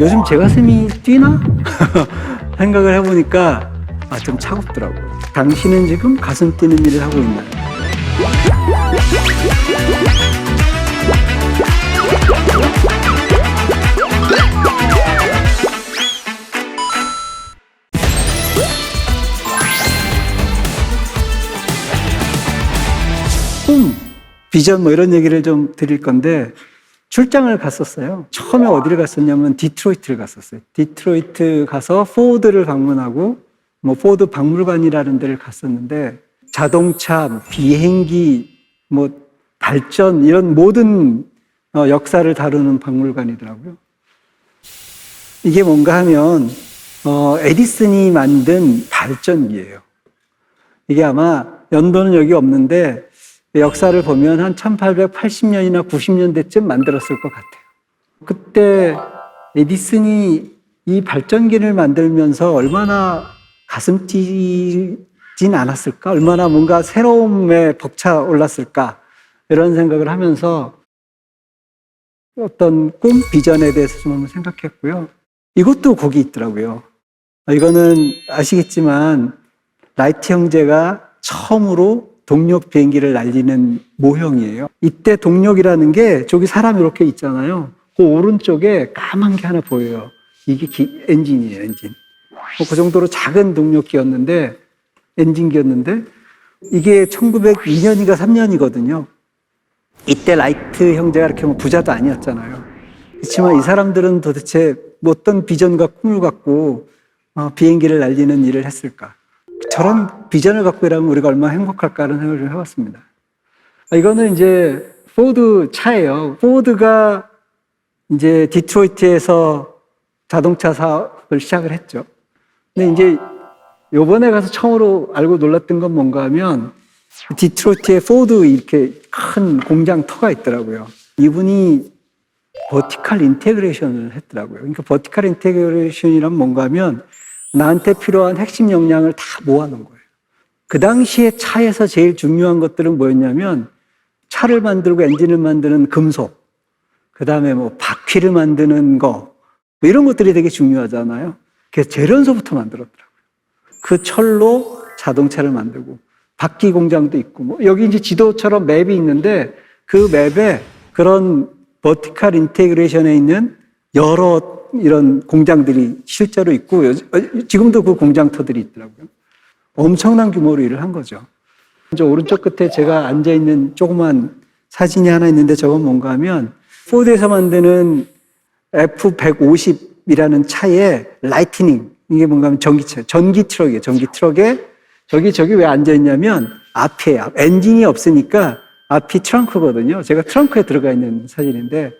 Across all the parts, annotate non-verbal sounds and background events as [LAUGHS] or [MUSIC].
요즘 제 가슴이 뛰나? [LAUGHS] 생각을 해보니까 아, 좀 차갑더라고요. 당신은 지금 가슴 뛰는 일을 하고 있나요? 꿈, 비전 뭐 이런 얘기를 좀 드릴 건데 출장을 갔었어요. 처음에 어디를 갔었냐면 디트로이트를 갔었어요. 디트로이트 가서 포드를 방문하고 뭐 포드 박물관이라는 데를 갔었는데 자동차, 뭐 비행기, 뭐 발전 이런 모든 어, 역사를 다루는 박물관이더라고요. 이게 뭔가 하면 어, 에디슨이 만든 발전기예요. 이게 아마 연도는 여기 없는데 역사를 보면 한 1880년이나 90년대쯤 만들었을 것 같아요. 그때 에디슨이 이 발전기를 만들면서 얼마나 가슴 뛰진 않았을까? 얼마나 뭔가 새로움에 벅차 올랐을까? 이런 생각을 하면서 어떤 꿈, 비전에 대해서 좀 한번 생각했고요. 이것도 거기 있더라고요. 이거는 아시겠지만 라이트 형제가 처음으로 동력 비행기를 날리는 모형이에요. 이때 동력이라는 게 저기 사람 이렇게 있잖아요. 그 오른쪽에 까만 게 하나 보여요. 이게 기- 엔진이에요, 엔진. 뭐그 정도로 작은 동력기였는데 엔진기였는데 이게 1902년인가 3년이거든요. 이때 라이트 형제가 이렇게 뭐 부자도 아니었잖아요. 그렇지만 이 사람들은 도대체 뭐 어떤 비전과 꿈을 갖고 어, 비행기를 날리는 일을 했을까? 저런 비전을 갖고 일하면 우리가 얼마나 행복할까라는 생각을 좀 해봤습니다. 아, 이거는 이제 포드 차예요. 포드가 이제 디트로이트에서 자동차 사업을 시작을 했죠. 근데 이제 요번에 가서 처음으로 알고 놀랐던 건 뭔가 하면 디트로이트에 포드 이렇게 큰 공장 터가 있더라고요. 이분이 버티컬 인테그레이션을 했더라고요. 그러니까 버티컬 인테그레이션이란 뭔가 하면 나한테 필요한 핵심 역량을 다 모아놓은 거예요. 그 당시에 차에서 제일 중요한 것들은 뭐였냐면 차를 만들고 엔진을 만드는 금속, 그 다음에 뭐 바퀴를 만드는 거, 뭐 이런 것들이 되게 중요하잖아요. 그래서 재련소부터 만들었더라고요. 그 철로 자동차를 만들고 바퀴 공장도 있고 뭐 여기 이제 지도처럼 맵이 있는데 그 맵에 그런 버티컬 인테그레이션에 있는 여러 이런 공장들이 실제로 있고 지금도 그 공장터들이 있더라고요. 엄청난 규모로 일을 한 거죠. 저 오른쪽 끝에 제가 앉아 있는 조그만 사진이 하나 있는데 저건 뭔가 하면 포드에서 만드는 F150이라는 차에 라이트닝 이게 뭔가 하면 전기차 전기 트럭이에요. 전기 트럭에 저기 저기 왜 앉아 있냐면 앞에 앞 엔진이 없으니까 앞이 트렁크거든요. 제가 트렁크에 들어가 있는 사진인데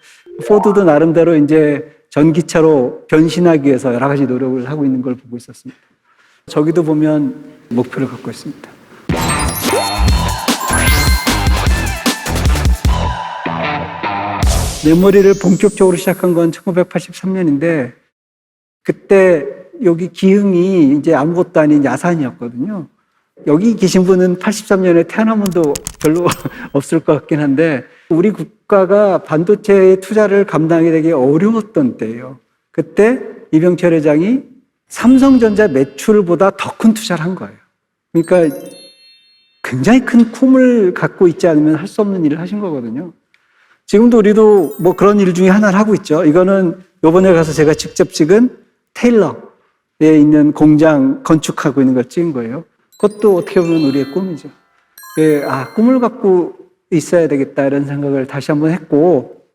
포드도 나름대로 이제 전기차로 변신하기 위해서 여러 가지 노력을 하고 있는 걸 보고 있었습니다. 저기도 보면 목표를 갖고 있습니다. 메모리를 본격적으로 시작한 건 1983년인데 그때 여기 기흥이 이제 아무것도 아닌 야산이었거든요. 여기 계신 분은 83년에 태어난 분도 별로 [LAUGHS] 없을 것 같긴 한데 우리 국가가 반도체 투자를 감당하기 되게 어려웠던 때예요. 그때 이병철 회장이 삼성전자 매출보다 더 큰 투자를 한 거예요. 그러니까 굉장히 큰 꿈을 갖고 있지 않으면 할 수 없는 일을 하신 거거든요. 지금도 우리도 뭐 그런 일 중에 하나를 하고 있죠. 이거는 요번에 가서 제가 직접 찍은 테일러에 있는 공장 건축하고 있는 걸 찍은 거예요. 그것도 어떻게 보면 우리의 꿈이죠. 예, 아, 꿈을 갖고 있어야 되겠다 이런 생각을 다시 한번 했고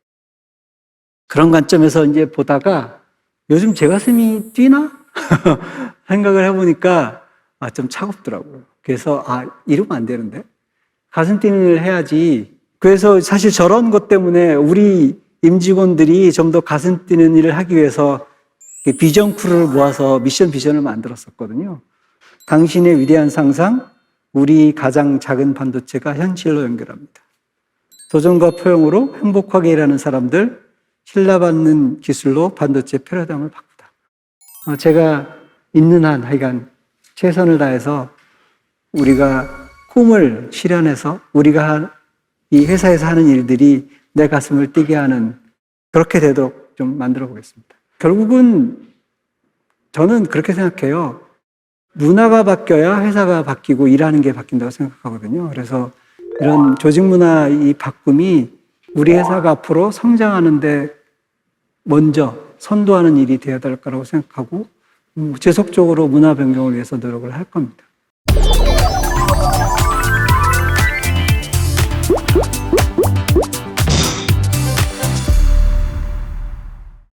그런 관점에서 이제 보다가 요즘 제 가슴이 뛰나? [LAUGHS] 생각을 해보니까 아, 좀 차갑더라고요. 그래서 아, 이러면 안 되는데. 가슴 뛰는 일을 해야지. 그래서 사실 저런 것 때문에 우리 임직원들이 좀 더 가슴 뛰는 일을 하기 위해서 비전 크루를 모아서 미션 비전을 만들었었거든요. 당신의 위대한 상상, 우리 가장 작은 반도체가 현실로 연결합니다. 도전과 포용으로 행복하게 일하는 사람들, 신뢰받는 기술로 반도체 패러다임을 바꾸다. 어, 제가 있는 한 하여간 최선을 다해서 우리가 꿈을 실현해서 우리가 한- 이 회사에서 하는 일들이 내 가슴을 뛰게 하는 그렇게 되도록 좀 만들어 보겠습니다. 결국은 저는 그렇게 생각해요. 문화가 바뀌어야 회사가 바뀌고 일하는 게 바뀐다고 생각하거든요. 그래서 이런 조직 문화 이 바꿈이 우리 회사가 앞으로 성장하는데 먼저 선도하는 일이 되어야 될 거라고 생각하고 음, 지속적으로 문화 변경을 위해서 노력을 할 겁니다.